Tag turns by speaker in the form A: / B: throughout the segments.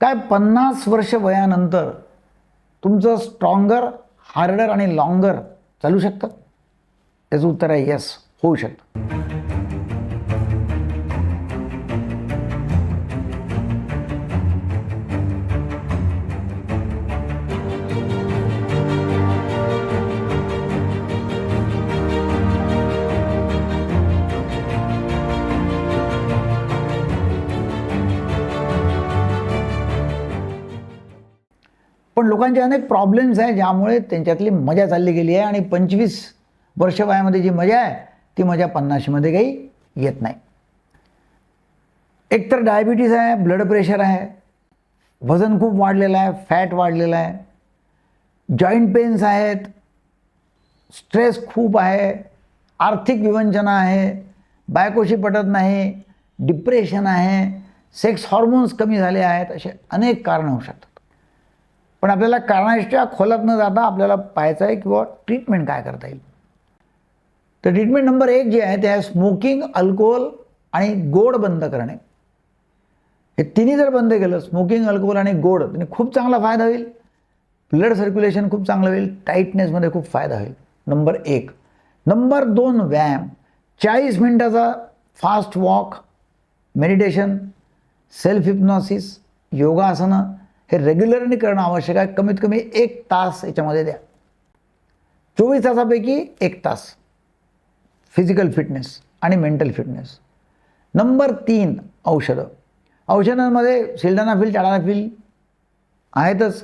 A: काय पन्नास वर्ष वयानंतर तुमचं स्ट्रॉंगर हार्डर आणि लॉंगर चालू शकतं? त्याचं उत्तर आहे येस होऊ शकतं. पण लोकांचे अनेक प्रॉब्लेम्स आहे ज्यामुळे त्यांच्यातली मजा चालली गेली आहे आणि पंचवीस वर्ष वयामध्ये जी मजा आहे ती मजा पन्नाशीमध्ये काही येत नाही. एकतर डायबिटीज आहे ब्लड प्रेशर आहे वजन खूप वाढलेलं आहे फॅट वाढलेलं आहे जॉईंट पेन्स आहेत स्ट्रेस खूप आहे आर्थिक विवंचना आहे बायकोशी पटत नाही डिप्रेशन आहे सेक्स हॉर्मोन्स कमी झाले आहेत असे अनेक कारणं होऊ शकतात. पण आपल्याला कारणाच्या खोलात न जाता आपल्याला पाहायचं आहे किंवा ट्रीटमेंट काय करता येईल. तर ट्रीटमेंट नंबर एक जे आहे ते आहे स्मोकिंग अल्कोहोल आणि गोड बंद करणे. हे तिन्ही जर बंद केलं स्मोकिंग अल्कोहोल आणि गोड त्याने खूप चांगला फायदा होईल. ब्लड सर्क्युलेशन खूप चांगलं होईल. टाईटनेसमध्ये खूप फायदा होईल. नंबर एक. नंबर दोन व्यायाम. चाळीस मिनटाचा fast walk meditation self hypnosis योगासनं हे रेग्युलरली करणं आवश्यक आहे. कमीत कमी एक तास याच्यामध्ये द्या. चोवीस तासापैकी एक तास. फिजिकल फिटनेस आणि मेंटल फिटनेस नंबर तीन औषधं. औषधांमध्ये सिल्डानाफिल टाडानाफिल आहेतच.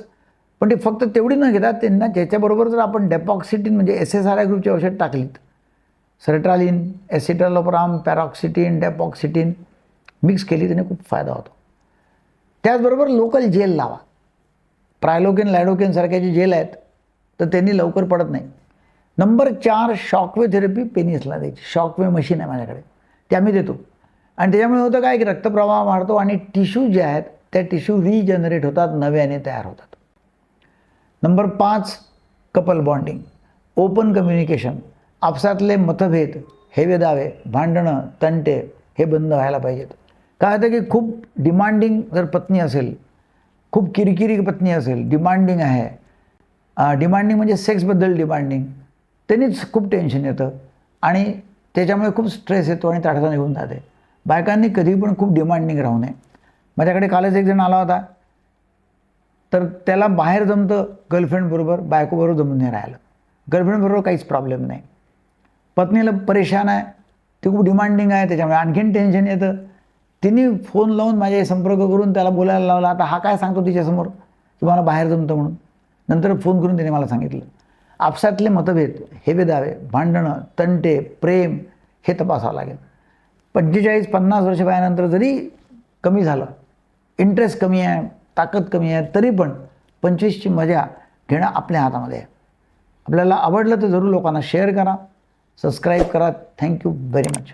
A: पण ते फक्त तेवढी न घेता त्यांना ज्याच्याबरोबर जर आपण डेपॉक्सिटीन म्हणजे एस एस आर आय ग्रुपची औषध टाकलीत सर्ट्रालिन एसिटलोपराम पॅरॉक्सिटीन डेपॉक्सिटीन मिक्स केली त्याने खूप फायदा होतो. त्याचबरोबर लोकल जेल लावा. प्रायलोकेन लॅडोकेनसारख्या जे जेल आहेत तर त्यांनी लवकर पडत नाही. नंबर चार शॉकवे थेरपी पेनिसला द्यायची. शॉकवे मशीन आहे माझ्याकडे. ते आम्ही देतो. आणि त्याच्यामुळे होतं काय की रक्तप्रवाह वाढतो आणि टिश्यू जे आहेत त्या टिश्यू रिजनरेट होतात नव्याने तयार होतात. नंबर पाच कपल बॉन्डिंग ओपन कम्युनिकेशन आपसातले मतभेद हेवेदावे भांडणं तंटे हे बंद व्हायला पाहिजेत. काय होतं की खूप डिमांडिंग जर पत्नी असेल खूप किरकिरी पत्नी असेल डिमांडिंग आहे. डिमांडिंग म्हणजे सेक्सबद्दल डिमांडिंग त्यांनीच खूप टेन्शन येतं. आणि त्याच्यामुळे खूप स्ट्रेस येतो आणि ताठसा निघून जाते. बायकांनी कधी पण खूप डिमांडिंग राहू नये. माझ्याकडे कालच एक जण आला होता. तर त्याला बाहेर जमतं गर्लफ्रेंडबरोबर बायकोबरोबर जमून नाही राहिलं. गर्लफ्रेंडबरोबर काहीच प्रॉब्लेम नाही. पत्नीला परेशान आहे ती खूप डिमांडिंग आहे त्याच्यामुळे आणखीन टेन्शन येतं. तिने फोन लावून माझ्या संपर्क करून त्याला बोलायला लावला. आता हा काय सांगतो तिच्यासमोर की मला बाहेर जमतं म्हणून. नंतर फोन करून तिने मला सांगितलं. आपसातले मतभेद हे दावे भांडणं तंटे प्रेम हे तपासावं लागेल. पंचेचाळीस पन्नास वर्ष वयानंतर जरी कमी झालं इंटरेस्ट कमी आहे ताकद कमी आहे तरी पण पंचवीसची मजा घेणं आपल्या हातामध्ये आहे. आपल्याला आवडलं तर जरूर लोकांना शेअर करा सबस्क्राईब करा. Thank you very much